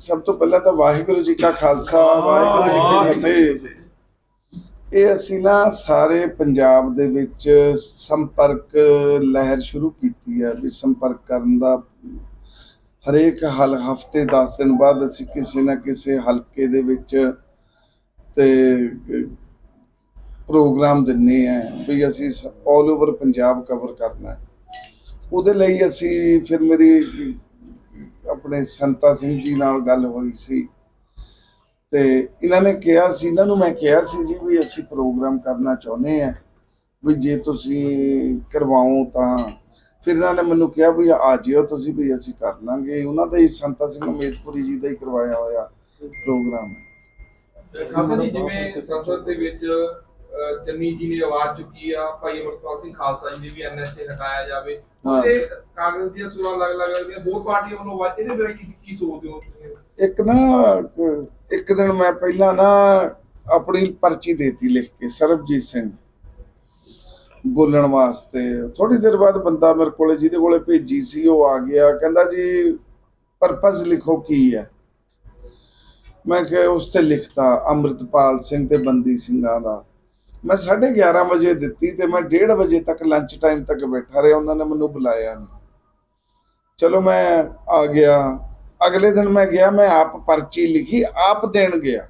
ਸਭ ਤੋਂ ਪਹਿਲਾਂ ਤਾਂ ਵਾਹਿਗੁਰੂ ਜੀ ਕਾ ਖਾਲਸਾ ਵਾਹਿਗੁਰੂ ਜੀ ਕੀ ਫਤਿਹ। ਇਹ ਅਸੀਂ ਨਾ ਸਾਰੇ ਪੰਜਾਬ ਦੇ ਵਿੱਚ ਸੰਪਰਕ ਲਹਿਰ ਸ਼ੁਰੂ ਕੀਤੀ ਹੈ ਵੀ ਸੰਪਰਕ ਕਰਨ ਦਾ ਹਰੇਕ ਹਲ ਹਫ਼ਤੇ 10 ਦਿਨ ਬਾਅਦ ਅਸੀਂ ਕਿਸੇ ਨਾ ਕਿਸੇ ਹਲਕੇ ਦੇ ਵਿੱਚ ਤੇ ਪ੍ਰੋਗਰਾਮ ਦਿੰਨੇ ਆ ਵੀ ਅਸੀਂ ਆਲ ਓਵਰ ਪੰਜਾਬ ਕਵਰ ਕਰਨਾ। ਉਹਦੇ ਲਈ ਅਸੀਂ ਫਿਰ ਮੇਰੀ ਆਪਣੇ ਸੰਤਾ ਸਿੰਘ ਜੀ ਨਾਲ ਗੱਲ ਹੋਈ ਸੀ। ਤੇ ਇਹਨਾਂ ਨੇ ਕਿਹਾ ਸੀ, ਇਹਨਾਂ ਨੂੰ ਮੈਂ ਕਿਹਾ ਸੀ ਜੀ ਵੀ ਅਸੀਂ ਪ੍ਰੋਗਰਾਮ ਕਰਨਾ ਚਾਹੁੰਦੇ ਆ ਵੀ ਜੇ ਤੁਸੀਂ ਕਰਵਾਓ ਤਾਂ। ਫਿਰ ਇਹਨਾਂ ਨੇ ਮੈਨੂੰ ਕਿਹਾ ਵੀ ਆ ਜਿਓ ਤੁਸੀਂ ਵੀ ਅਸੀਂ ਕਰ ਲਾਂਗੇ। ਉਹਨਾਂ ਦਾ ਹੀ ਸੰਤਾ ਸਿੰਘ ਮੇਦਪੁਰੀ ਜੀ ਦਾ ਹੀ ਕਰਵਾਇਆ ਹੋਇਆ ਪ੍ਰੋਗਰਾਮ। ਹੈ ਖਾਲਸਾ ਜੀ, ਜਿਵੇਂ ਸੰਸਦ ਦੇ ਵਿੱਚ ਚੰਨੀ ਜੀ ਨੇ ਆਵਾਜ਼ ਚੁੱਕੀ ਆ ਭਾਈ ਅਮਰਪਾਲ ਸਿੰਘ ਖਾਲਸਾ ਜੀ ਦੀ ਵੀ ਐਨਐਸਏ ਹਟਾਇਆ ਜਾਵੇ। ਤੇ ਕਾਂਗਰਸ ਦੀਆਂ ਸੁਰਾਂ ਲੱਗ ਲੱਗ ਰਹੀਆਂ ਬਹੁਤ ਪਾਰਟੀਆਂ ਵੱਲੋਂ ਆਵਾਜ਼ ਇਹਦੇ ਬਾਰੇ ਕੀ ਕੀ ਸੋਚਦੇ ਹੋ ਤੁਸੀਂ? ਇੱਕ ਨਾ ਇੱਕ- ਇੱਕ ਦਿਨ ਮੈਂ ਪਹਿਲਾਂ ਨਾ ਆਪਣੀ ਪਰਚੀ ਦੇਤੀ ਲਿਖ ਕੇ ਸਰਬਜੀਤ ਸਿੰਘ। ਬੋਲਣ ਵਾਸਤੇ। ਥੋੜੀ ਦੇਰ ਬਾਅਦ ਬੰਦਾ ਮੇਰੇ ਕੋਲੇ ਜਿਹਦੇ ਕੋਲੇ ਭੇਜੀ ਸੀ ਉਹ ਆ ਗਿਆ। ਕਹਿੰਦਾ ਜੀ ਪਰਪਸ ਲਿਖੋ ਕੀ ਹੈ? ਮੈਂ ਕਿਹਾ ਉਸ ਤੇ ਲਿਖਤਾ ਅੰਮ੍ਰਿਤਪਾਲ ਸਿੰਘ ਤੇ ਬੰਦੀ ਸਿੰਘਾਂ ਦਾ। ਮੈਂ 11:30 ਵਜੇ ਦਿੱਤੀ ਤੇ ਮੈਂ 1:30 ਵਜੇ ਤੱਕ ਲੰਚ ਟਾਈਮ ਤੱਕ ਬੈਠਾ ਰਿਹਾ, ਉਹਨਾਂ ਨੇ ਮੈਨੂੰ ਬੁਲਾਇਆ ਨਹੀਂ। ਚਲੋ ਮੈਂ ਆ ਗਿਆ। ਅਗਲੇ ਦਿਨ ਮੈਂ ਗਿਆ, ਮੈਂ ਆਪ ਪਰਚੀ ਲਿਖੀ, ਆਪ ਦੇਣ ਗਿਆ।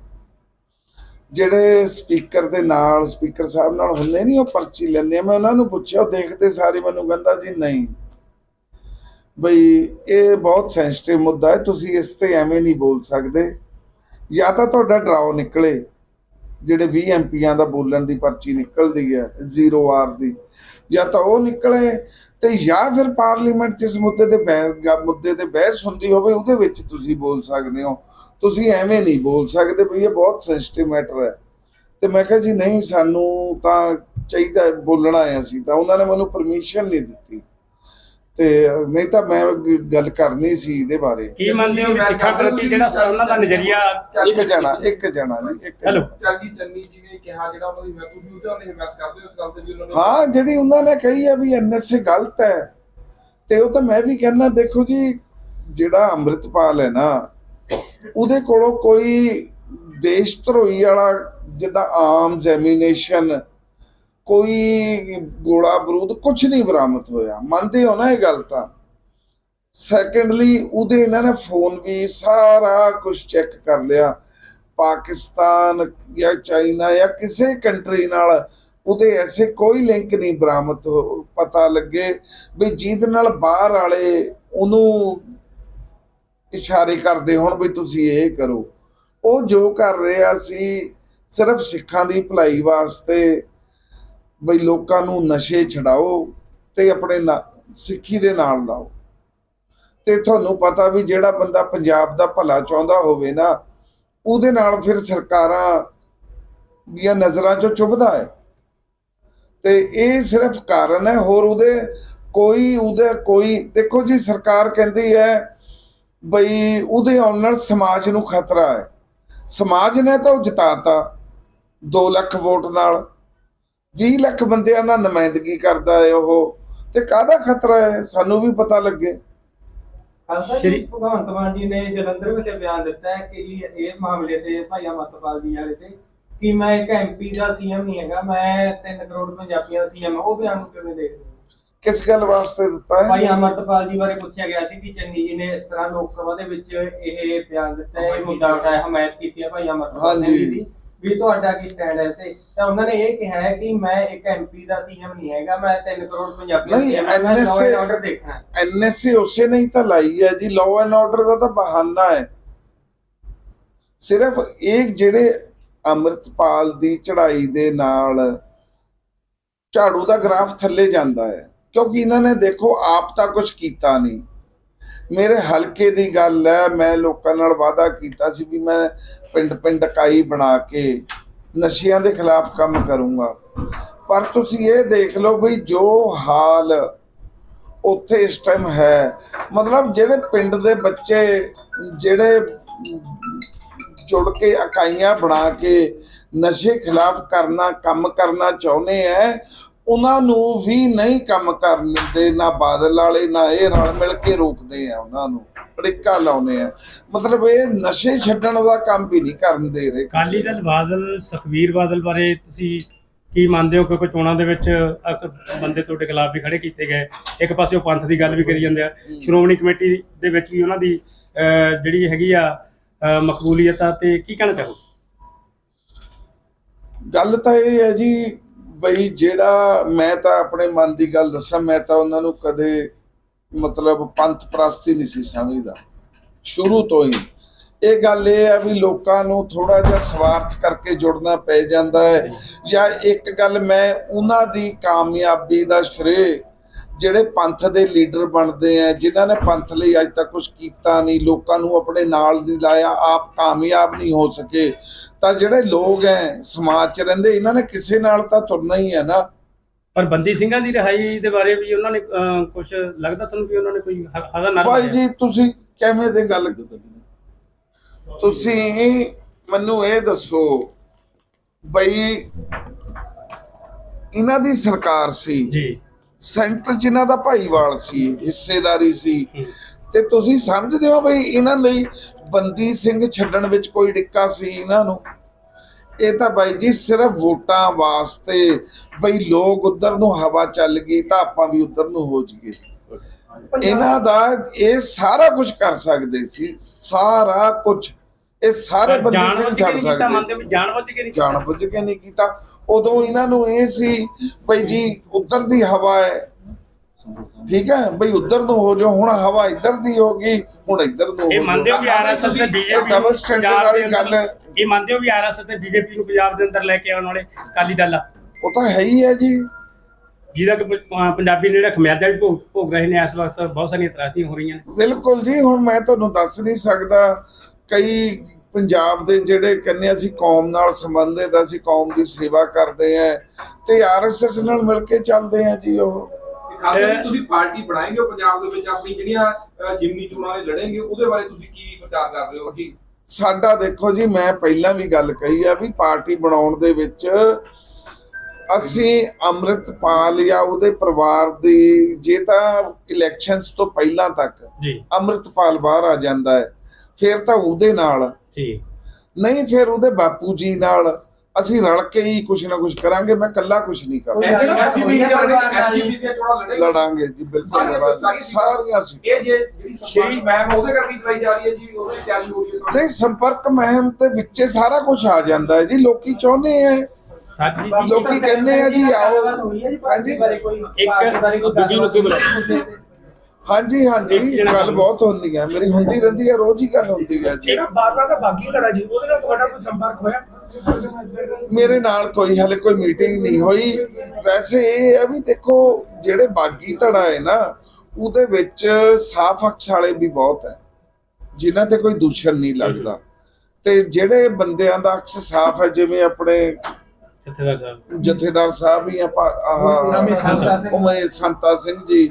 ਜਿਹੜੇ ਸਪੀਕਰ ਦੇ ਨਾਲ ਸਪੀਕਰ ਸਾਹਿਬ ਨਾਲ ਹੁੰਦੇ ਨਹੀਂ, ਉਹ ਪਰਚੀ ਲੈਂਦੇ ਮੈਂ ਉਹਨਾਂ ਨੂੰ ਪੁੱਛਿਆ, ਉਹ ਦੇਖਦੇ ਸਾਰੇ ਮੈਨੂੰ ਕਹਿੰਦਾ ਜੀ, ਨਹੀਂ। ਬਈ, ਇਹ ਬਹੁਤ ਸੈਂਸਿਟਿਵ ਮੁੱਦਾ ਹੈ, ਤੁਸੀਂ ਇਸ ਤੇ ਐਵੇਂ ਨਹੀਂ ਬੋਲ ਸਕਦੇ। ਜਾਂ ਤਾਂ ਤੁਹਾਡਾ ਡਰਾਓ ਨਿਕਲੇ। ਜਿਹੜੇ 20 ਐਮਪੀਆਂ ਦਾ ਬੋਲਣ ਦੀ ਪਰਚੀ ਨਿਕਲਦੀ ਹੈ, ਜ਼ੀਰੋ ਆਰ ਦੀ, ਜਾਂ ਤਾਂ ਉਹ ਨਿਕਲੇ ਤੇ ਜਾਂ ਫਿਰ ਪਾਰਲੀਮੈਂਟ ਜਿਸ ਮੁੱਦੇ ਤੇ ਬਹਿਸ ਮੁੱਦੇ ਤੇ ਬਹਿਸ ਹੁੰਦੀ ਹੋਵੇ, ਉਹਦੇ ਵਿੱਚ ਤੁਸੀਂ ਬੋਲ ਸਕਦੇ ਹੋ। ਤੁਸੀਂ ਐਵੇਂ ਨਹੀਂ ਬੋਲ ਸਕਦੇ ਵੀ ਇਹ ਬਹੁਤ ਸੈਂਸਿਟਿਵ ਮੈਟਰ ਹੈ। ਤੇ ਮੈਂ ਕਿਹਾ ਜੀ, ਨਹੀਂ, ਸਾਨੂੰ ਤਾਂ ਚਾਹੀਦਾ ਬੋਲਣਾ ਹੈ ਅਸੀਂ ਤਾਂ। ਉਹਨਾਂ ਨੇ ਮੈਨੂੰ ਪਰਮਿਸ਼ਨ ਨਹੀਂ ਦਿੱਤੀ। ਤੇ ਨਹੀਂ ਤਾਂ ਮੈਂ ਗੱਲ ਕਰਨੀ ਸੀ ਇਹਦੇ ਬਾਰੇ। ਕੀ ਮੰਨਦੇ ਹੋ ਵੀ ਸਿੱਖਾਂ ਪ੍ਰਤੀ ਜਿਹੜਾ ਸਰ ਉਹਨਾਂ ਦਾ ਨਜ਼ਰੀਆ ਇੱਕ ਜਣਾ ਇੱਕ ਜਣਾ ਜੀ ਇੱਕ ਹੈਲੋ। ਚਾਗੀ ਚੰਨੀ ਜੀ ਨੇ ਕਿਹਾ ਜਿਹੜਾ ਉਹਨਾਂ ਦੀ ਹਿਮਾਇਤ ਤੁਸੀਂ ਉਹਦੇ ਨਾਲ ਹਿਮਾਇਤ ਕਰਦੇ ਹੋ ਇਸ ਗੱਲ ਤੇ ਵੀ ਉਹਨਾਂ ਨੇ ਹਾਂ ਜਿਹੜੀ ਉਹਨਾਂ ਨੇ ਕਹੀ ਹੈ ਵੀ ਐਨਐਸਏ ਗਲਤ ਹੈ ਤੇ ਉਹ ਤਾਂ ਮੈਂ ਵੀ ਕਹਿੰਦਾ ਦੇਖੋ ਜੀ ਜਿਹੜਾ ਅੰਮ੍ਰਿਤਪਾਲ ਹੈ ਨਾ ਉਹਦੇ ਕੋਲੋਂ ਕੋਈ ਦੇਸ਼ ਧਰੋਈ ਵਾਲਾ ਜਿੱਦਾਂ ਆਮ ਜੈਮੀਨੇਸ਼ਨ ਕੋਈ ਗੋਲਾ ਬਰੂਦ ਕੁਝ ਨਹੀਂ ਬਰਾਮਦ ਹੋਇਆ। ਮੰਨਦੇ ਹੋ ਨਾ ਇਹ ਗੱਲ ਤਾਂ? ਸੈਕੰਡਲੀ ਉਹਦੇ ਇਹਨਾਂ ਨੇ ਫੋਨ ਵੀ ਸਾਰਾ ਕੁਝ ਚੈੱਕ ਕਰ ਲਿਆ। ਪਾਕਿਸਤਾਨ ਜਾਂ ਚਾਈਨਾ ਜਾਂ ਕਿਸੇ ਕੰਟਰੀ ਨਾਲ ਉਹਦੇ ਐਸੇ ਕੋਈ ਲਿੰਕ ਨਹੀਂ ਬਰਾਮਦ ਹੋ- ਪਤਾ ਲੱਗੇ ਵੀ ਜਿਹਦੇ ਨਾਲ ਬਾਹਰ ਵਾਲੇ ਉਹਨੂੰ ਇਸ਼ਾਰੇ ਕਰਦੇ ਹੋਣ ਵੀ ਤੁਸੀਂ ਇਹ ਕਰੋ। ਉਹ ਜੋ ਕਰ ਰਿਹਾ ਸੀ, ਸਿਰਫ ਸਿੱਖਾਂ ਦੀ ਭਲਾਈ ਵਾਸਤੇ ਬਈ ਲੋਕਾਂ ਨੂੰ ਨਸ਼ੇ ਛਡਾਓ ਤੇ ਆਪਣੇ ਨਾ- ਸਿੱਖੀ ਦੇ ਨਾਲ ਲਾਓ। ਤੇ ਤੁਹਾਨੂੰ ਪਤਾ ਵੀ ਜਿਹੜਾ ਬੰਦਾ ਪੰਜਾਬ ਦਾ ਭਲਾ ਚਾਹੁੰਦਾ ਹੋਵੇ ਨਾ, ਉਹਦੇ ਨਾਲ ਫਿਰ ਸਰਕਾਰਾਂ ਦੀਆਂ ਨਜ਼ਰਾਂ 'ਚੋਂ ਚੁਭਦਾ ਹੈ। ਤੇ ਇਹ ਸਿਰਫ ਕਾਰਨ ਹੈ, ਹੋਰ ਉਹਦੇ ਕੋਈ ਉਹਦੇ ਕੋਈ, ਦੇਖੋ ਜੀ ਸਰਕਾਰ ਕਹਿੰਦੀ ਹੈ ਬਈ ਉਹਦੇ ਆਉਣ ਨਾਲ ਸਮਾਜ ਨੂੰ ਖਤਰਾ ਹੈ। ਸਮਾਜ ਨੇ ਤਾਂ ਉਹ ਜਿਤਾਤਾ 2 ਲੱਖ ਵੋਟ ਨਾਲ। 20 ਲੱਖ ਬੰਦਿਆਂ ਦਾ ਨੁਮਾਇੰਦਗੀ ਕਰਦਾ ਹੈ ਉਹ ਤੇ ਕਾਹਦਾ ਖਤਰਾ ਹੈ? ਸਾਨੂੰ ਵੀ ਪਤਾ ਲੱਗੇ। ਸ਼੍ਰੀ- ਭਗਵੰਤ ਮਾਨ ਜੀ ਨੇ ਜਲੰਧਰ ਵਿਖੇ ਬਿਆਨ ਦਿੱਤਾ ਹੈ ਕਿ ਇਹ ਇਹ ਮਾਮਲੇ ਤੇ ਭਾਈ ਅਮਰਤਪਾਲ ਜੀ ਵਾਲੇ ਤੇ ਕਿ ਮੈਂ ਇੱਕ ਐਮਪੀ ਦਾ ਸੀਐਮ ਨਹੀਂ ਹੈਗਾ ਮੈਂ 3 ਕਰੋੜ ਪੰਜਾਬੀਆਂ ਦਾ ਸੀਐਮ ਉਹ ਬਿਆਨ ਨੂੰ ਕਿਵੇਂ ਦੇਖਦੇ ਕਿਸ ਗੱਲ ਵਾਸਤੇ ਦਿੱਤਾ ਭਾਈ ਹੈ ਅਮਰਤਪਾਲ ਜੀ ਬਾਰੇ ਪੁੱਛਿਆ ਗਿਆ ਸੀ ਕਿ ਚੰਨੀ ਜੀ ਨੇ ਇਸ ਤਰ੍ਹਾਂ ਲੋਕ ਸਭਾ ਦੇ ਵਿੱਚ ਇਹ ਬਿਆਨ ਦਿੱਤਾ ਹੈ ਇਹ ਮੁੱਦਾ ਉਠਾਇਆ ਹਮਾਇਤ ਕੀਤੀ ਹੈ ਭਾਈ ਅਮਰਤਪਾਲ ਸਿੰਘ ਜੀ ਦੀ ਵੀ ਤੁਹਾਡਾ ਕੀ ਸਟੈਂਡ ਹੈ ਤੇ ਤਾਂ ਉਹਨਾਂ ਨੇ ਇਹ ਕਿਹਾ ਹੈ ਕਿ ਮੈਂ ਇੱਕ ਐਮਪੀ ਦਾ ਸੀਐਮ ਨਹੀਂ ਹੈਗਾ ਮੈਂ 3 ਕਰੋੜ ਪੰਜਾਬੀਆਂ ਦਾ ਨਹੀਂ, ਐਂਡ ਆਰਡਰ ਦੇਖਣਾ ਹੈ। ਐਨਐਸਏ ਉਸੇ ਨਹੀਂ ਤਾਂ ਲਾਈ ਹੈ ਜੀ ਲਾਅ ਐਂਡ ਆਰਡਰ ਦਾ ਤਾਂ ਬਹਾਨਾ ਹੈ। ਸਿਰਫ ਇਹ ਜਿਹੜੇ ਅੰਮ੍ਰਿਤਪਾਲ ਦੀ ਚੜ੍ਹਾਈ ਦੇ ਨਾਲ ਝਾੜੂ ਦਾ ਗ੍ਰਾਫ ਥੱਲੇ ਜਾਂਦਾ ਹੈ ਕਿਉਂਕਿ ਇਹਨਾਂ ਨੇ ਦੇਖੋ ਆਪ ਤਾਂ ਕੁਝ ਕੀਤਾ ਨਹੀਂ। ਮੇਰੇ ਹਲਕੇ ਦੀ ਗੱਲ ਹੈ, ਮੈਂ ਲੋਕਾਂ ਨਾਲ ਵਾਅਦਾ ਕੀਤਾ ਸੀ ਵੀ ਮੈਂ ਪਿੰਡ ਪਿੰਡ ਇਕਾਈ ਬਣਾ ਕੇ ਨਸ਼ਿਆਂ ਦੇ ਖਿਲਾਫ ਕੰਮ ਕਰੂੰਗਾ। ਪਰ ਤੁਸੀਂ ਇਹ ਦੇਖ ਲਓ ਵੀ ਜੋ ਹਾਲ ਉੱਥੇ ਇਸ ਟਾਈਮ ਹੈ, ਮਤਲਬ ਜਿਹੜੇ ਪਿੰਡ ਦੇ ਬੱਚੇ, ਜਿਹੜੇ ਜੁੜ ਕੇ ਇਕਾਈਆਂ ਬਣਾ ਕੇ ਨਸ਼ੇ ਖਿਲਾਫ ਕਰਨਾ, ਕੰਮ ਕਰਨਾ ਚਾਹੁੰਦੇ ਐ ਉਹਨਾਂ ਨੂੰ ਵੀ ਨਹੀਂ ਕੰਮ ਕਰਨ ਦਿੰਦੇ ਨਾ ਬਾਦਲ ਵਾਲੇ ਨਾ ਇਹ ਰਲ ਮਿਲ ਕੇ ਰੋਕਦੇ ਆ ਉਹਨਾਂ ਨੂੰ ਅੜਿੱਕਾ ਲਾਉਨੇ ਆ। ਮਤਲਬ ਇਹ ਨਸ਼ੇ ਛੱਡਣ ਦਾ ਕੰਮ ਵੀ ਨਹੀਂ ਕਰਨ ਦੇ ਰਹੇ ਅਕਾਲੀ ਦਲ ਬਾਦਲ ਸੁਖਬੀਰ ਬਾਦਲ ਬਾਰੇ ਤੁਸੀਂ ਕੀ ਮੰਨਦੇ ਹੋ? ਕਿਉਂਕਿ ਚੋਣਾਂ ਦੇ ਵਿੱਚ ਅਕਸਰ ਬੰਦੇ ਤੁਹਾਡੇ ਖਿਲਾਫ ਵੀ ਖੜੇ ਕੀਤੇ ਗਏ। ਇੱਕ ਪਾਸੇ ਉਹ ਪੰਥ ਦੀ ਗੱਲ ਵੀ ਕਰੀ ਜਾਂਦੇ ਆ। ਸ਼੍ਰੋਮਣੀ ਕਮੇਟੀ ਦੇ ਵਿੱਚ ਵੀ ਉਹਨਾਂ ਦੀ ਜਿਹੜੀ ਹੈਗੀ ਆ ਮਕਬੂਲੀਅਤ ਆ ਤੇ ਕੀ ਕਹਿਣਾ ਚਾਹੋ ਗੱਲ ਤਾਂ ਇਹ ਹੈ ਜੀ ਬਈ ਜਿਹੜਾ ਮੈਂ ਤਾਂ ਆਪਣੇ ਮਨ ਦੀ ਗੱਲ ਦੱਸਾਂ, ਮੈਂ ਤਾਂ ਉਹਨਾਂ ਨੂੰ ਕਦੇ ਮਤਲਬ ਪੰਥ ਪ੍ਰਸਤੀ ਨਹੀਂ ਸੀ ਸਮਝਦਾ, ਸ਼ੁਰੂ ਤੋਂ ਹੀ। ਇਹ ਗੱਲ ਇਹ ਹੈ ਵੀ ਲੋਕਾਂ ਨੂੰ ਥੋੜਾ ਜਿਹਾ ਸਵਾਰਥ ਕਰਕੇ ਜੁੜਨਾ ਪੈ ਜਾਂਦਾ ਹੈ ਜਾਂ ਇੱਕ ਗੱਲ ਮੈਂ ਉਹਨਾਂ ਦੀ ਕਾਮਯਾਬੀ ਦਾ ਸ਼੍ਰੇ ਜਿਹੜੇ ਪੰਥ ਦੇ ਲੀਡਰ ਬਣਦੇ ਆ ਜਿਨ੍ਹਾਂ ਨੇ ਪੰਥ ਲਈ ਅੱਜ ਤੱਕ ਕੁਝ ਕੀਤਾ ਨਹੀਂ ਲੋਕਾਂ ਨੂੰ ਆਪਣੇ ਨਾਲ ਨਹੀਂ ਲਾਇਆ ਆਪ ਕਾਮਯਾਬ ਨਹੀਂ ਹੋ ਸਕੇ ਤਾਂ ਜਿਹੜੇ ਲੋਕ ਐ ਸਮਾਜ 'ਚ ਰਹਿੰਦੇ ਇਹਨਾਂ ਨੇ ਕਿਸੇ ਨਾਲ ਤਾਂ ਤੁਰਨਾ ਹੀ ਹੈ ਨਾ। ਪਰ ਬੰਦੀ ਸਿੰਘਾਂ ਦੀ ਰਿਹਾਈ ਦੇ ਬਾਰੇ ਵੀ ਉਹਨਾਂ ਨੇ ਕੁਝ ਲੱਗਦਾ ਤੁਹਾਨੂੰ ਵੀ ਉਹਨਾਂ ਨੇ ਕੋਈ ਹਦਾ ਨਾ ਭਾਈ ਜੀ ਤੁਸੀਂ ਕਿਵੇਂ ਦੇ ਗੱਲ ਤੁਸੀਂ ਮੈਨੂੰ ਇਹ ਦੱਸੋ ਬਈ ਇਹਨਾਂ ਦੀ ਸਰਕਾਰ ਸੀ ਜੀ। ਸੈਂਟਰ ਇਹਨਾਂ ਦਾ ਭਾਈਵਾਲ ਸੀ ਹਿੱਸੇਦਾਰੀ ਸੀ। ਤੇ ਤੁਸੀਂ ਸਮਝਦੇ ਹੋ ਬਈ ਇਹਨਾਂ ਲਈ ਬੰਦੀ ਸਿੰਘ ਛੱਡਣ ਵਿੱਚ ਕੋਈ ਡਿੱਕਾ ਸੀ ਇਹਨਾਂ ਨੂੰ? ਇਹ ਤਾਂ ਬਾਈ ਜੀ ਸਿਰਫ ਵੋਟਾਂ ਵਾਸਤੇ ਬਈ ਲੋਕ ਉਧਰ ਨੂੰ ਹਵਾ ਚੱਲ ਗਈ ਤਾਂ ਆਪਾਂ ਵੀ ਉਧਰ ਨੂੰ ਹੋ ਜਾਈਏ। ਇਹਨਾਂ ਦਾ ਇਹ ਸਾਰਾ ਕੁਝ ਕਰ ਸਕਦੇ ਸੀ ਸਾਰਾ ਕੁਝ ਇਹ ਸਾਰੇ ਬੰਦੀ ਸਿੰਘ ਛੱਡ ਸਕਦੇ ਕੇ ਨਹੀਂ ਜਾਣ ਬੁੱਝ ਕੇ ਨਹੀਂ ਕੀਤਾ। ਉਦੋਂ ਇਹਨਾਂ ਨੂੰ ਇਹ ਸੀ ਬਈ ਜੀ ਉਧਰ ਦੀ ਹਵਾ ਹੈ। ਠੀਕ ਹੈ? ਬਈ ਉਧਰ ਨੂੰ ਹੋ ਜਾਓ ਹੁਣ ਹਵਾ ਇੱਧਰ ਦੀ ਹੋ ਗਈ ਹੁਣ ਇੱਧਰ ਨੂੰ ਹੋ ਇਹ। ਮੰਨਦੇ ਹੋ ਵੀ ਆਰਐਸਐਸ ਤੇ ਬੀਜੇਪੀ double standard ਵਾਲੀ ਗੱਲ। ਇਹ ਮੰਨਦੇ ਹੋ ਵੀ ਆਰਐਸਐਸ ਤੇ ਬੀਜੇਪੀ ਨੂੰ ਪੰਜਾਬ ਦੇ ਅੰਦਰ ਲੈ ਕੇ ਆਉਣ ਵਾਲੇ ਅਕਾਲੀ ਦਲ ਆ? ਉਹ ਤਾਂ ਹੈ ਹੀ ਹੈ ਜੀ। ਜਿਹਦਾ ਕਿ ਪੰਜਾਬੀ ਨੇ ਜਿਹੜਾ ਖਮਿਆਜ਼ਾ ਵੀ ਭੋਗ ਭੋਗ ਰਹੇ ਨੇ ਇਸ ਵਕਤ ਬਹੁਤ ਸਾਰੀਆਂ ਤਰਾਸਦੀਆਂ ਹੋ ਰਹੀਆਂ ਨੇ। ਬਿਲਕੁਲ ਜੀ ਹੁਣ ਮੈਂ ਤੁਹਾਨੂੰ ਦੱਸ ਨਹੀਂ ਸਕਦਾ। ਕਈ ਪੰਜਾਬ ਦੇ ਜਿਹੜੇ ਕਹਿੰਦੇ ਅਸੀਂ ਕੌਮ ਨਾਲ ਸੰਬੰਧਿਤ ਅਸੀਂ ਕੌਮ ਦੀ ਸੇਵਾ ਕਰਦੇ ਆ ਤੇ ਆਰਐਸਐਸ ਨਾਲ ਮਿਲ ਕੇ ਚੱਲਦੇ ਆ ਜੀ ਉਹ। ਤੁਸੀਂ ਪਾਰਟੀ ਬਣਾਏਗੇ ਪੰਜਾਬ ਦੇ ਵਿੱਚ ਆਪਣੀ ਜਿਹੜੀਆਂ ਜਿਮਨੀ ਚੋਣਾਂ ਨੇ ਲੜेंगे ਉਹਦੇ ਬਾਰੇ ਤੁਸੀਂ ਕੀ ਵਿਚਾਰ ਕਰ ਰਹੇ ਹੋ ਕਿ ਸਾਡਾ ਦੇਖੋ ਜੀ ਮੈਂ ਪਹਿਲਾਂ ਵੀ ਗੱਲ ਕਹੀ ਆ ਵੀ ਪਾਰਟੀ ਬਣਾਉਣ ਦੇ ਵਿੱਚ ਅਸੀਂ ਅੰਮ੍ਰਿਤਪਾਲ ਜਾਂ ਉਹਦੇ ਪਰਿਵਾਰ ਦੀ ਜੇ ਤਾਂ ਇਲੈਕਸ਼ਨਸ ਤੋਂ ਪਹਿਲਾਂ ਤੱਕ ਜੀ। ਅੰਮ੍ਰਿਤਪਾਲ ਬਾਹਰ ਆ ਜਾਂਦਾ ਹੈ। ਫਿਰ ਤਾਂ ਉਹਦੇ ਨਾਲ। ਠੀਕ। ਨਹੀਂ ਫਿਰ ਉਹਦੇ ਬਾਪੂ ਜੀ ਨਾਲ ਅਸੀਂ ਰਲ ਕੇ ਹੀ ਕੁਝ ਨਾ ਕੁਝ ਕਰਾਂਗੇ ਮੈਂ ਇਕੱਲਾ ਕੁਝ ਨਹੀਂ ਕਰਾਂਗਾ ਐਸੀ- ਐਸਸੀਬੀ ਦੀਆਂ ਐਸਸੀਬੀ ਦੀਆਂ ਚੋਣਾਂ ਲੜेंगे ਲੜਾਂਗੇ। ਜੀ ਬਿਲਕੁਲ। ਸਾਰੀਆਂ- ਲੜਾਂਗੇ। ਸਾਰੀਆਂ- ਸੀ। ਇਹ ਜੇ ਜਿਹੜੀ ਸੰਪਰਕ ਮੈਮ ਉਹਦੇ ਕਰਕੇ ਚਲਾਈ ਜਾ ਰਹੀ ਹੈ ਜੀ ਉਹਦੀ ਤਿਆਰੀ ਹੋ ਰਹੀ ਹੈ। ਨਹੀਂ ਸੰਪਰਕ ਮਹਿਮ ਤੇ ਵਿੱਚੇ ਸਾਰਾ ਕੁਝ ਆ ਜਾਂਦਾ ਹੈ ਜੀ ਲੋਕੀ ਚਾਹੁੰਦੇ ਆ। ਸਾਡੀ ਜੀ ਲੋਕੀ ਕਹਿੰਦੇ ਆ ਜੀ ਆਓ। ਹਾਂਜੀ। ਇੱਕ ਦੂਜੀ ਨੂੰ ਕੀ ਬੁਲਾਇਆ? ਹਾਂਜੀ ਹਾਂਜੀ ਗੱਲ ਬਹੁਤ ਹੁੰਦੀ ਹੈ ਮੇਰੀ ਹੁੰਦੀ ਰਹਿੰਦੀ ਹੈ ਰੋਜ਼ ਹੀ ਗੱਲ ਹੁੰਦੀ ਹੈ ਜੀ। ਜਿਹੜਾ ਬਾਦਲਾਂ ਦਾ ਬਾਗੀ ਧੜਾ ਜੀ ਉਹਦੇ ਨਾਲ ਤੁਹਾਡਾ ਕੋਈ ਸੰਪਰਕ ਹੋਇਆ? ਮੇਰੇ ਨਾਲ ਕੋਈ ਹਾਲੇ ਕੋਈ ਮੀਟਿੰਗ ਨਹੀਂ ਹੋਈ। ਵੈਸੇ ਇਹ ਹੈ ਵੀ ਦੇਖੋ ਜਿਹੜੇ ਬਾਗੀ ਧੜਾ ਹੈ ਨਾ ਉਹਦੇ ਵਿੱਚ ਸਾਫ਼ ਅਕਸ ਵਾਲੇ ਵੀ ਬਹੁਤ ਹੈ ਜਿਨ੍ਹਾਂ ਤੇ ਕੋਈ ਦੂਸ਼ਣ ਨਹੀਂ ਲੱਗਦਾ। ਤੇ ਜਿਹੜੇ ਬੰਦਿਆਂ ਦਾ ਅਕਸ ਸਾਫ਼ ਹੈ ਜਿਵੇਂ ਆਪਣੇ ਜਥੇਦਾਰ ਸਾਹਿਬ। ਜਥੇਦਾਰ ਸਾਹਿਬ ਹੀ ਆਪਾਂ ਆਹ। ਉਮੇ ਸੰਤਾ ਸਿੰਘ ਜੀ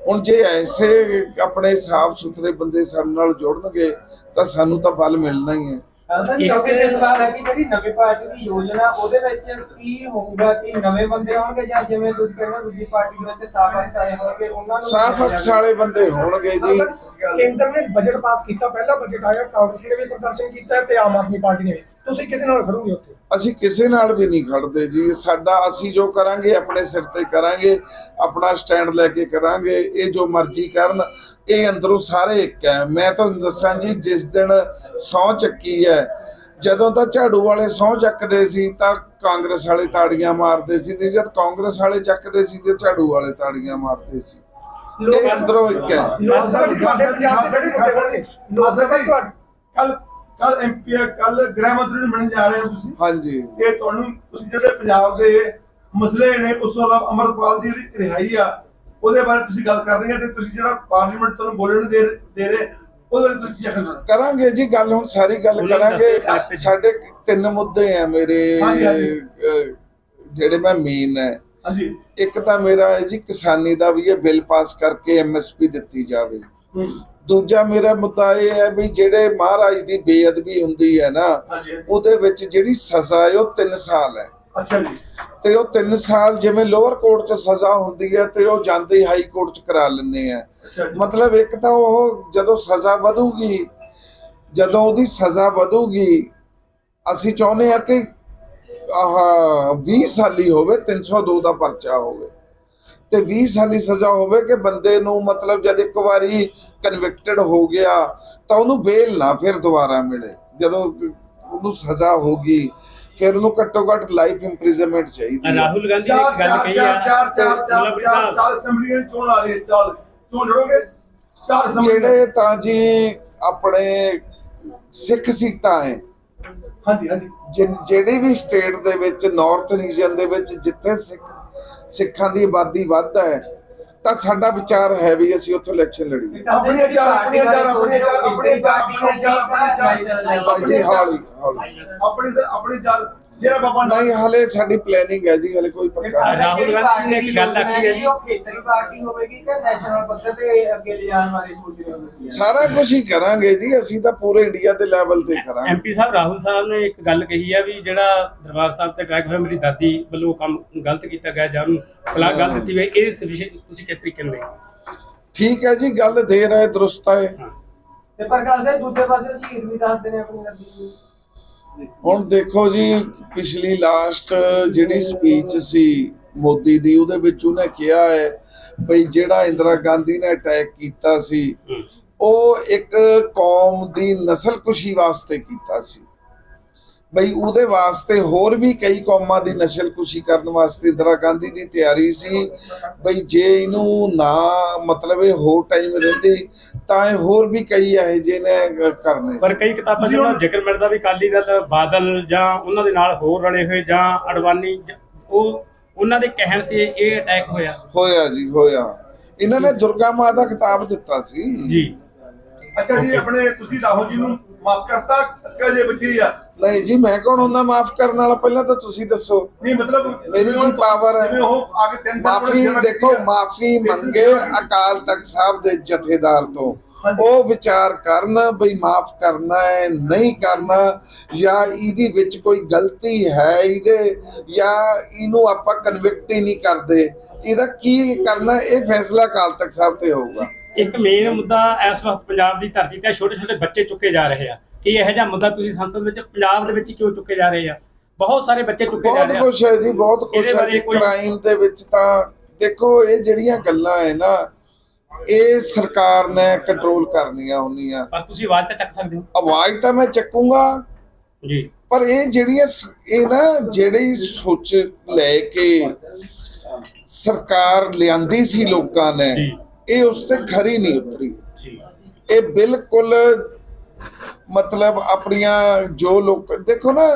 ਹੁਣ ਜੇ ਐਸੇ ਆਪਣੇ ਸਾਫ਼ ਸੁਥਰੇ ਬੰਦੇ ਸਾਡੇ ਨਾਲ ਜੁੜਨਗੇ ਤਾਂ ਸਾਨੂੰ ਤਾਂ ਫਲ ਮਿਲਣਾ ਹੀ ਹੈ। ਅਸਾਂ ਜੀ ਉਸੇ ਦੇ ਸਵਾਲ ਹੈ ਕਿ ਜਿਹੜੀ ਨਵੀਂ ਪਾਰਟੀ ਦੀ ਯੋਜਨਾ ਉਹਦੇ ਵਿੱਚ ਕੀ ਹੋਊਗਾ ਕਿ ਨਵੇਂ ਬੰਦੇ ਆਉਣਗੇ ਜਾਂ ਜਿਵੇਂ ਤੁਸੀਂ ਕਹਿੰਦੇ ਹੋ ਦੂਜੀ ਪਾਰਟੀ ਦੇ ਵਿੱਚ ਸਾਫ਼ ਅਕਸ ਆਏ ਹੋਣਗੇ ਉਹਨਾਂ ਨੂੰ ਸਾਫ਼ ਅਕਸ ਵਾਲੇ ਬੰਦੇ ਹੋਣਗੇ ਜੀ। ਕੇਂਦਰ ਨੇ ਬਜਟ ਪਾਸ ਕੀਤਾ ਪਹਿਲਾ ਬਜਟ ਆਇਆ ਕਾਂਗਰਸ ਨੇ ਵੀ ਪ੍ਰਦਰਸ਼ਨ ਕੀਤਾ ਤੇ ਆਮ ਆਦਮੀ ਪਾਰਟੀ ਨੇ ਵੀ। ਤੁਸੀਂ ਕਿਹਦੇ ਨਾਲ ਖੜੋਗੇ ਉੱਥੇ? ਅਸੀਂ ਕਿਸੇ ਨਾਲ ਵੀ ਨਹੀਂ ਖੜਦੇ ਜੀ। ਸਾਡਾ ਅਸੀਂ ਜੋ ਕਰਾਂਗੇ ਆਪਣੇ ਸਿਰ ਤੇ ਕਰਾਂਗੇ ਆਪਣਾ ਸਟੈਂਡ ਲੈ ਕੇ ਕਰਾਂਗੇ ਇਹ ਜੋ ਮਰਜ਼ੀ ਕਰਨ ਇਹ ਅੰਦਰੋਂ ਸਾਰੇ ਇੱਕ ਹੈ। ਮੈਂ ਤੁਹਾਨੂੰ ਦੱਸਾਂ ਜੀ ਜਿਸ ਦਿਨ ਸਹੁੰ ਚੱਕੀ ਹੈ ਜਦੋਂ ਤਾਂ ਝਾੜੂ ਵਾਲੇ ਸਹੁੰ ਚੱਕਦੇ ਸੀ ਤਾਂ ਕਾਂਗਰਸ ਵਾਲੇ ਤਾੜੀਆਂ ਮਾਰਦੇ ਸੀ ਤੇ ਜਦ ਕਾਂਗਰਸ ਵਾਲੇ ਚੱਕਦੇ ਸੀ ਤੇ ਝਾੜੂ ਵਾਲੇ ਤਾੜੀਆਂ ਮਾਰਦੇ ਸੀ। ਇਹ ਅੰਦਰੋਂ ਇੱਕ ਹੈ। ਲੋਕ ਸਭਾ ਤੁਹਾਡੇ ਪੰਜਾਬ ਦੇ ਜਿਹੜੇ ਮੁੱਦੇ ਹੋਣਗੇ ਲੋਕ ਸਭਾ ਤੁਹਾਡੇ ਕੱਲ ਕੱਲ ਐਮਪੀ ਕੱਲ ਗ੍ਰਹਿ ਮੰਤਰੀ ਨੂੰ ਮਿਲਣ ਜਾ ਰਹੇ ਹੋ ਤੁਸੀਂ। ਹਾਂਜੀ। ਤੇ ਤੁਹਾਨੂੰ ਤੁਸੀਂ ਜਿਹੜੇ ਪੰਜਾਬ ਦੇ ਮਸਲੇ ਨੇ ਉਸ ਤੋਂ ਇਲਾਵਾ ਅਮਰਪਾਲ ਦੀ ਜਿਹੜੀ ਰਿਹਾਈ ਆ ਉਹਦੇ ਬਾਰੇ ਤੁਸੀਂ ਗੱਲ ਕਰ ਰਹੇ ਹੋ ਤੇ ਤੁਸੀਂ ਜਿਹੜਾ ਪਾਰਲੀਮੈਂਟ ਤੁਹਾਨੂੰ ਬੋਲਣ ਦੇ ਦੇ ਰਹੇ ਉਹਦੇ ਬਾਰੇ ਤੁਸੀਂ ਕੀ ਆਖਣਾ ਕਰਾਂਗੇ ਜੀ ਗੱਲ ਹੁਣ ਸਾਰੀ ਗੱਲ ਕਰਾਂਗੇ। ਸਾਡੇ ਤਿੰਨ ਮੁੱਦੇ ਆ ਮੇਰੇ ਜਿਹੜੇ ਮੈਂ ਮੇਨ ਹੈ ਹਾਂਜੀ। ਇੱਕ ਤਾਂ ਮੇਰਾ ਹੈ ਜੀ ਕਿਸਾਨੀ ਦਾ ਵੀ ਇਹ ਬਿੱਲ ਪਾਸ ਕਰਕੇ ਐਮਐਸਪੀ ਦਿੱਤੀ ਜਾਵੇ। ਦੂਜਾ ਮੇਰਾ ਮੁੱਦਾ ਇਹ ਹੈ ਵੀ ਜਿਹੜੇ ਮਹਾਰਾਜ ਦੀ ਬੇਅਦਬੀ ਹੁੰਦੀ ਹੈ ਨਾ ਉਹਦੇ ਵਿੱਚ ਜਿਹੜੀ ਸਜ਼ਾ ਹੈ ਉਹ 3 ਸਾਲ ਹੈ। ਅੱਛਾ ਜੀ। ਤੇ ਉਹ 3 ਸਾਲ ਜਿਵੇਂ ਲੋਅਰ ਕੋਰਟ 'ਚ ਸਜ਼ਾ ਹੁੰਦੀ ਹੈ ਤੇ ਉਹ ਜਾਂਦੇ ਹਾਈ ਕੋਰਟ 'ਚ ਕਰਾ ਲੈਂਦੇ ਆ। ਮਤਲਬ ਇੱਕ ਤਾਂ ਉਹ ਜਦੋਂ ਸਜ਼ਾ ਵਧੂਗੀ ਜਦੋਂ ਉਹਦੀ ਸਜ਼ਾ ਵਧੂਗੀ ਅਸੀਂ ਚਾਹੁੰਦੇ ਆ ਕਿ ਆਹ 20 ਸਾਲੀ ਹੋਵੇ 302 ਦਾ ਪਰਚਾ ਹੋਵੇ। ਤੇ 20 ਸਾਲੀ ਸਜ਼ਾ ਹੋਵੇ ਕਿ ਬੰਦੇ ਨੂੰ ਮਤਲਬ ਜਦ ਇੱਕ ਵਾਰੀ ਕਨਵਿਕਟਡ ਹੋ ਗਿਆ ਤਾਂ ਉਹਨੂੰ ਬੇਲ ਨਾ ਫਿਰ ਦੁਬਾਰਾ ਮਿਲੇ। ਜਦੋਂ ਉਹਨੂੰ ਸਜ਼ਾ ਹੋਗੀ ਫਿਰ ਉਹਨੂੰ ਘੱਟੋ ਘੱਟ ਲਾਈਫ ਇੰਪ੍ਰਿਜ਼ਨਮੈਂਟ ਚਾਹੀਦੀ ਹੈ। ਰਾਹੁਲ ਗਾਂਧੀ ਨੇ ਗੱਲ ਕਹੀ ਆ ਚਾਰ ਚਾਰ ਚਾਰ ਮੁੱਲਾ ਚਾਰ ਸਾਹਿਬ ਚਾਰ ਅਸੈਂਬਲੀਆਂ ਦੀ ਚੋਣ ਆ ਰਹੀ ਹੈ ਚਾਰ। ਚੋਣ ਲੜੋਗੇ? ਚਾਰ ਅਸੈਂਬਲੀਆਂ ਜਿਹੜੇ ਤਾਂ ਜੀ ਆਪਣੇ ਸਿੱਖ ਸੀਟਾਂ ਹੈ। ਹਾਂਜੀ ਹਾਂਜੀ। ਜਿਹੜੀ ਵੀ ਸਟੇਟ ਦੇ ਵਿੱਚ ਨਾਰਥ ਰੀਜਨ ਦੇ ਵਿੱਚ ਜਿੱਥੇ ਸਿੱਖ ਸਿੱਖਾਂ ਦੀ ਆਬਾਦੀ ਵੱਧ ਹੈ ਤਾਂ ਸਾਡਾ ਵਿਚਾਰ ਹੈ ਵੀ ਅਸੀਂ ਉੱਥੋਂ ਇਲੈਕਸ਼ਨ ਲੜੀਏ ਆਪਣੀਆਂ ਚਾਰ ਆਪਣੀਆਂ ਚਾਰ ਆਪਣੀਆਂ ਚਾਰ ਆਪਣੀਆਂ ਚਾਰ ਆਪਣੀਆਂ ਚਾਰ ਜੀ ਚਾਰ ਹੌਲੀ ਹੌਲੀ। ਆਪਣੀ ਆਪਣੀ ਚਾਰ ਜਿਹੜਾ ਬਾਬਾ ਨਹੀਂ ਹਲੇ ਸਾਡੀ ਪਲੈਨਿੰਗ ਹੈ ਜੀ ਹਲੇ ਕੋਈ ਪੱਕਾ ਨਹੀਂ। ਰਾਹੁਲ ਗਾਂਧੀ ਨੇ ਇੱਕ ਗੱਲ ਆਖੀ ਹੈ ਜੀ। ਉਹ ਖੇਤਰੀ ਪਾਰਟੀ ਹੋਵੇਗੀ ਕਿ ਨੈਸ਼ਨਲ ਪੱਧਰ ਤੇ ਅੱਗੇ ਲਿਜਾਣ ਬਾਰੇ ਸੋਚ ਰਹੇ ਹੋ ਸਾਰਾ ਕੁਝ ਹੀ ਕਰਾਂਗੇ ਜੀ ਅਸੀਂ ਤਾਂ ਪੂਰੇ ਇੰਡੀਆ ਦੇ ਲੈਵਲ ਤੇ ਕਰਾਂਗੇ। ਐਮਪੀ ਸਾਹਿਬ ਰਾਹੁਲ ਸਾਹਿਬ ਨੇ ਇੱਕ ਗੱਲ ਕਹੀ ਆ ਵੀ ਜਿਹੜਾ ਦਰਬਾਰ ਸਾਹਿਬ ਤੇ ਅਟੈਕ ਹੋਇਆ ਮੇਰੀ ਦਾਦੀ ਵੱਲੋਂ ਕੰਮ ਗਲਤ ਕੀਤਾ ਗਿਆ ਜਾਂ ਉਹਨੂੰ ਸਲਾਹ ਗਲਤ ਦਿੱਤੀ ਹੋਈ ਇਸ ਵਿਸ਼ੇ ਤੁਸੀਂ ਕਿਸ ਤਰੀਕੇ ਨਾਲ ਦੇਖਦੇ ਠੀਕ ਹੈ ਜੀ ਗੱਲ ਦੇ ਰਹੇ ਦਰੁਸਤ ਹੈ। ਤੇ ਪਰ ਗੱਲ ਸੇ ਦੂਜੇ ਪਾਸੇ ਸ਼ਹੀਦ ਵੀ ਦੱਸਦੇ ਨੇ ਆਪਣੀ ਗੱਡੀ ਨੂੰ। ਹੁਣ ਦੇਖੋ ਜੀ ਪਿਛਲੀ ਲਾਸਟ ਜਿਹੜੀ ਸਪੀਚ ਸੀ ਮੋਦੀ ਦੀ ਉਹਦੇ ਵਿੱਚ ਉਹਨੇ ਕਿਹਾ ਹੈ ਭਈ ਜਿਹੜਾ ਇੰਦਰਾ ਗਾਂਧੀ ਨੇ ਅਟੈਕ ਕੀਤਾ ਸੀ। ਉਹ ਇੱਕ ਕੌਮ ਦੀ ਨਸਲਕੁਸ਼ੀ ਵਾਸਤੇ ਕੀਤਾ ਸੀ ਬਈ ਉਹਦੇ ਵਾਸਤੇ ਹੋਰ ਵੀ ਕਈ ਕੌਮਾਂ ਦੀ ਨਸਲਕੁਸ਼ੀ ਕਰਨ ਵਾਸਤੇ ਇੰਦਰਾ ਗਾਂਧੀ ਦੀ ਤਿਆਰੀ ਸੀ। ਬਈ ਜੇ ਇਹਨੂੰ ਨਾ ਮਤਲਬ ਇਹ ਹੋਰ ਟਾਈਮ ਰਹਿੰਦੀ ਤਾਂ ਇਹ ਹੋਰ ਵੀ ਕਈ ਇਹੋ ਜਿਹੇ ਨੇ ਕਰਨੇ ਪਰ। ਕਈ ਕਿਤਾਬਾਂ ਦਾ ਜ਼ਿਕਰ ਮਿਲਦਾ ਵੀ ਅਕਾਲੀ ਦਲ ਬਾਦਲ ਜਾਂ ਉਹਨਾਂ ਦੇ ਨਾਲ ਹੋਰ ਰਲੇ ਹੋਏ ਜਾਂ ਅਡਵਾਨੀ ਉਹ ਉਹਨਾਂ ਦੇ ਕਹਿਣ ਤੇ ਇਹ ਅਟੈਕ ਹੋਇਆ। ਹੋਇਆ ਜੀ ਹੋਇਆ। ਇਹਨਾਂ ਨੇ ਦੁਰਗਾ ਮਾਂ ਦਾ ਖਿਤਾਬ ਦਿੱਤਾ ਸੀ। ਜੀ। ਅੱਛਾ ਜੀ ਆਪਣੇ ਤੁਸੀਂ ਰਾਹੁਲ ਜੀ ਨੂੰ ਮਾਫ ਕਰਤਾ ਕਿ ਜੇ ਬੱਚੀ ਆ। ਨਹੀਂ ਜੀ ਮੈਂ ਕੌਣ ਹੁੰਦਾ? ਮਾਫ ਕਰਨ ਵਾਲਾ ਪਹਿਲਾਂ ਤਾਂ ਤੁਸੀਂ ਦੱਸੋ। ਨਹੀਂ ਮਤਲਬ ਮੇਰੀ ਕੀ power ਹੈ? ਜਿਵੇਂ ਉਹ ਆ ਕੇ ਤਿੰਨ ਸਾਲ ਮਾਫੀ ਦੇਖੋ। ਮਾਫੀ ਮੰਗੇ ਅਕਾਲ ਤਖਤ ਸਾਹਿਬ ਦੇ ਜਥੇਦਾਰ ਤੋਂ। ਉਹ ਵਿਚਾਰ ਕਰਨ ਬਈ ਮਾਫ ਕਰਨਾ ਹੈ ਨਹੀਂ ਕਰਨਾ ਜਾਂ ਇਹਦੀ ਵਿੱਚ ਕੋਈ ਗਲਤੀ ਹੈ ਇਹਦੇ ਜਾਂ ਇਹਨੂੰ ਆਪਾਂ ਕਨਵਿਕਟ ਹੀ ਨਹੀਂ ਕਰਦੇ। ਇਹਦਾ ਕੀ ਕਰਨਾ ਇਹ ਫੈਸਲਾ ਅਕਾਲ ਤਖਤ ਸਾਹਿਬ ਤੇ ਹੋਊਗਾ। ਇੱਕ ਮੇਨ ਮੁੱਦਾ ਇਸ ਵਕਤ ਪੰਜਾਬ ਦੀ ਧਰਤੀ ਤੇ ਛੋਟੇ ਛੋਟੇ ਬੱਚੇ ਚੁੱਕੇ ਜਾ ਰਹੇ ਆ। ਕਿ ਇਹੋ ਜਿਹਾ ਮੁੱਦਾ ਤੁਸੀਂ ਸੰਸਦ ਵਿੱਚ ਪੰਜਾਬ ਦੇ ਵਿੱਚ ਕਿਉਂ ਚੁੱਕੇ ਜਾ ਰਹੇ ਆ? ਬਹੁਤ ਸਾਰੇ ਬੱਚੇ ਚੁੱਕੇ ਜਾ ਬਹੁਤ ਰਹੇ ਆ। ਕੁਛ ਹੈ ਜੀ ਬਹੁਤ ਇਹਦੇ ਹੈ ਜੀ ਕ੍ਰਾਈਮ ਦੇ ਵਿੱਚ ਤਾਂ ਦੇਖੋ ਇਹ ਜਿਹੜੀਆਂ ਗੱਲਾਂ ਹੈ ਨਾ ਇਹ ਸਰਕਾਰ ਨੇ ਕੰਟਰੋਲ ਕਰਨੀਆਂ ਹੁੰਦੀਆਂ। ਪਰ ਤੁਸੀਂ ਆਵਾਜ਼ ਤਾਂ ਚੱਕ ਸਕਦੇ ਹੋ। ਆਵਾਜ਼ ਤਾਂ ਮੈਂ ਚੱਕੂੰਗਾ। ਜੀ। ਪਰ ਇਹ ਜਿਹੜੀਆਂ ਇਹ ਨਾ ਜਿਹੜੀ ਸੋਚ ਲੈ ਕੇ ਸਰਕਾਰ ਲਿਆਂਦੀ ਸੀ ਲੋਕਾਂ ਨੇ। ਇਹ ਉਸ ਤੇ ਖਰੀ ਨਹੀਂ ਉਤਰੀ। ਜੀ। ਇਹ ਬਿਲਕੁਲ ਮਤਲਬ ਆਪਣੀਆਂ ਜੋ ਲੋਕ ਦੇਖੋ ਨਾ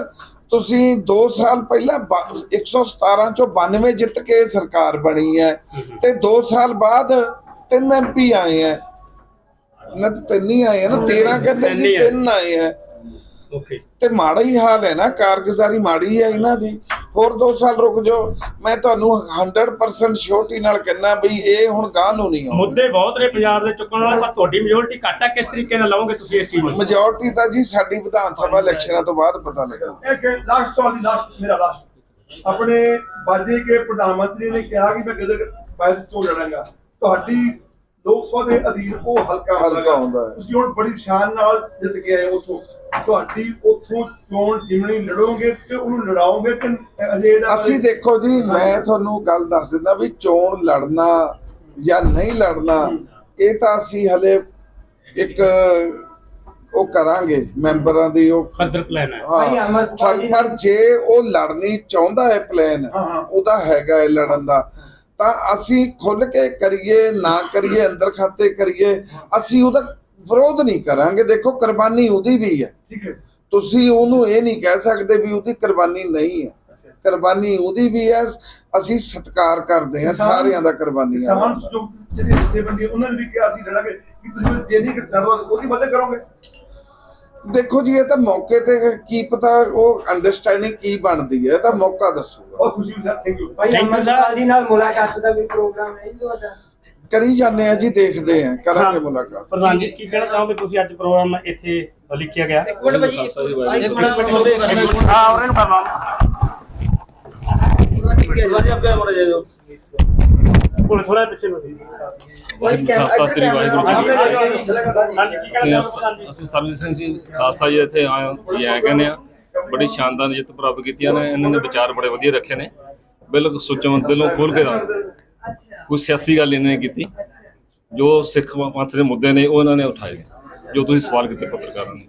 ਤੁਸੀਂ 2 ਸਾਲ ਪਹਿਲਾਂ ਬ- 117 ਚੋਂ 92 ਜਿੱਤ ਕੇ ਸਰਕਾਰ ਬਣੀ ਹੈ। ਤੇ 2 ਸਾਲ ਬਾਅਦ ਤਿੰਨ ਐਮਪੀ ਆਏ ਹੈ ਨਾ ਤਾਂ ਤਿੰਨ ਹੀ ਆਏ ਨਾ 13 ਕਹਿੰਦੇ ਸੀ। ਤਿੰਨ ਆਏ ਹੈ ਓਕੇ ਤੇ ਮਾੜਾ ਹੀ ਹਾਲ ਹੈ ਨਾ ਕਾਰਗੁਜ਼ਾਰੀ ਮਾੜੀ ਹੈ ਇਹਨਾਂ ਦੀ ਹੋਰ 2 ਸਾਲ ਰੁਕ ਜਾਓ। ਮੈਂ ਤੁਹਾਨੂੰ 100% ਸ਼ੋਰਟੀ ਨਾਲ ਕਹਿੰਦਾ ਬਈ ਇਹ ਹੁਣ ਗਾਂ ਨੂੰ ਨਹੀਂ ਆਉਂਦਾ। ਮੁੱਦੇ ਬਹੁਤ ਨੇ ਪੰਜਾਬ ਦੇ ਚੁੱਕਣ ਵਾਲੇ ਪਰ ਤੁਹਾਡੀ ਮੈਜੋਰਟੀ ਘੱਟ ਆ। ਕਿਸ ਤਰੀਕੇ ਨਾਲ ਲਾਓਗੇ ਤੁਸੀਂ ਇਸ ਚੀਜ਼ ਨੂੰ? ਮੈਜੋਰਟੀ ਤਾਂ ਜੀ ਸਾਡੀ ਵਿਧਾਨ ਸਭਾ ਇਲੈਕਸ਼ਨਾਂ ਤੋਂ ਬਾਅਦ ਪਤਾ ਲੱਗੂ। ਇੱਕ ਲਾਸਟ ਸਵਾਲ ਦੀ ਲਾਸਟ ਮੇਰਾ ਲਾਸਟ ਆਪਣੇ ਬਾਜੇ ਕੇ ਪ੍ਰਧਾਨ ਮੰਤਰੀ ਨੇ ਕਿਹਾ ਕਿ ਮੈਂ ਗਦਰ ਬਾਅਦ ਚੋਣ ਲੜਾਂਗਾ। ਤੁਹਾਡੀ ਲੋਕ ਸਭਾ ਦੇ ਅਧੀਨ ਉਹ ਹਲਕਾ ਹੁੰਦਾ ਹਲਕਾ ਹੁੰਦਾ ਹੈ। ਤੁਸੀਂ ਹੁਣ ਬੜੀ ਸ਼ਾਨ ਨਾਲ ਜਿੱਤ ਕੇ ਆਏ ਉਥੋਂ। ਤੁਹਾਡੀ ਉਥੋਂ ਚੋਣ ਜਿਮਣੀ ਲੜੋਗੇ ਤੇ ਉਹਨੂੰ ਲੜਾਓਗੇ ਕਿ ਅਜੇ ਇਹਦਾ ਅਸੀਂ ਦੇਖੋ ਜੀ ਮੈਂ ਤੁਹਾਨੂੰ ਗੱਲ ਦੱਸ ਦਿੰਦਾ ਵੀ ਚੋਣ ਲੜਨਾ ਜਾਂ ਨਹੀਂ ਲੜਨਾ ਇਹ ਤਾਂ ਅਸੀਂ ਹਲੇ ਇੱਕ ਉਹ ਕਰਾਂਗੇ ਮੈਂਬਰਾਂ ਦੀ ਉਹ ਫਰਦਰ ਪਲਾਨ ਹੈ ਭਾਈ ਅਮਰਪਾਲ ਪਰ ਜੀ ਪਰ ਜੇ ਉਹ ਲੜਨੀ ਚਾਹੁੰਦਾ ਹੈ ਪਲਾਨ। ਉਹਦਾ ਹੈਗਾ ਹੈ ਲੜਨ ਦਾ ਤਾਂ ਅਸੀਂ ਖੁੱਲ ਕੇ ਕਰੀਏ ਨਾ ਕਰੀਏ ਅੰਦਰ ਖਾਤੇ ਕਰੀਏ ਅਸੀਂ ਉਹਦਾ ਵਿਰੋਧ ਨਹੀਂ ਕਰਾਂਗੇ। ਦੇਖੋ ਕੁਰਬਾਨੀ ਉਹਦੀ ਵੀ ਹੈ। ਠੀਕ ਹੈ ਤੁਸੀਂ ਉਹਨੂੰ ਇਹ ਨਹੀਂ ਕਹਿ ਸਕਦੇ ਵੀ ਉਹਦੀ ਕੁਰਬਾਨੀ ਨਹੀਂ ਹੈ। ਕੁਰਬਾਨੀ ਉਹਦੀ ਵੀ ਹੈ। ਅਸੀਂ ਸਤਿਕਾਰ ਕਰਦੇ ਹਾਂ ਸਾਰਿਆਂ ਦਾ ਕੁਰਬਾਨੀਆਂ ਕਿਸਾਨ ਦਾ। ਜੋ ਜਿਹੜੇ ਜਥੇਬੰਦੀ ਉਹਨਾਂ ਨੇ ਵੀ ਕਿਹਾ ਸੀ ਲੜਾਂਗੇ ਕਿ ਤੁਸੀਂ ਜੇ ਨਹੀਂ ਕਰਵਾ ਉਹਦੀ ਮਦਦ ਕਰੋਗੇ। ਦੇਖੋ ਜੀ ਇਹ ਤਾਂ ਮੌਕੇ ਤੇ ਕੀ ਪਤਾ ਉਹ ਅੰਡਰਸਟੈਂਡਿੰਗ ਕੀ ਬਣਦੀ ਹੈ। ਇਹ ਤਾਂ ਮੌਕਾ ਦੱਸੂਗਾ। ਬਹੁਤ ਖੁਸ਼ੀ ਹੋਈ ਸਰ। ਥੈਂਕ ਯੂ ਭਾਈ ਅਮਰਪਾਲ. ਜੀ ਨਾਲ ਮੁਲਾਕਾਤ ਦਾ ਵੀ ਪ੍ਰੋਗਰਾਮ ਹੈ ਜੀ ਤੁਹਾਡਾ। ਕਰੀ ਜਾਂਦੇ ਆ ਜੀ ਦੇਖਦੇ ਆ ਕਰਾਂਗੇ। ਮੁਲਾਕਾਤ। ਪ੍ਰਧਾਨ ਜੀ ਕੀ ਕਹਿਣਾ ਚਾਹੋਗੇ ਤੁਸੀਂ ਅੱਜ ਪ੍ਰੋਗਰਾਮ ਇੱਥੇ ਲਿਖਿਆ ਗਿਆ? ਇੱਕ ਮਿੰਟ ਭਾਜੀ ਇੱਕ ਮਿੰਟ ਹਾਂ ਉਹਨਾਂ ਨੂੰ ਕਰਨਾ ਕੋਲ ਥੋੜਾ ਪਿੱਛੇ ਨੂੰ ਵਾਹਿਗੁਰੂ ਖਾਲਸਾ ਸ੍ਰੀ ਵਾਹਿਗੁਰੂ ਜੀ ਕੀ ਫਤਿਹ। ਹਾਂਜੀ ਕੀ ਅਸੀਂ ਸਰਬਜੀਤ ਸਿੰਘ ਜੀ ਖਾਲਸਾ ਜੀ ਇੱਥੇ ਆਏ ਜੀ ਐਂ ਕਹਿੰਦੇ ਆ ਬੜੀ ਸ਼ਾਨਦਾਰ ਜਿੱਤ ਪ੍ਰਾਪਤ ਕੀਤੀਆਂ ਨੇ ਇਹਨਾਂ ਨੇ ਵਿਚਾਰ ਬੜੇ ਵਧੀਆ ਰੱਖੇ ਨੇ। ਬਿਲਕੁਲ ਸੁਚਮ ਦਿਲੋਂ ਖੋਲ ਕੇ ਦਾ ਕੋਈ ਸਿਆਸੀ ਗੱਲ ਇਹਨਾਂ ਨੇ ਕੀਤੀ। ਜੋ ਸਿੱਖ ਪੰਥ ਦੇ ਮੁੱਦੇ ਨੇ ਉਹ ਇਹਨਾਂ ਨੇ ਉਠਾਏ ਜੋ ਤੁਸੀਂ ਸਵਾਲ ਕੀਤੇ ਪੱਤਰਕਾਰਾਂ ਨੇ।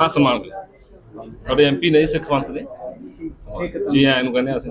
ਹੈ ਸਨਮਾਨ ਸਾਡੇ ਐਮਪੀ ਨੇ ਜੀ ਸਿੱਖ ਪੰਥ ਦੇ। ਜੀ ਐਂ ਨੂੰ ਕਹਿੰਦੇ ਅਸੀਂ।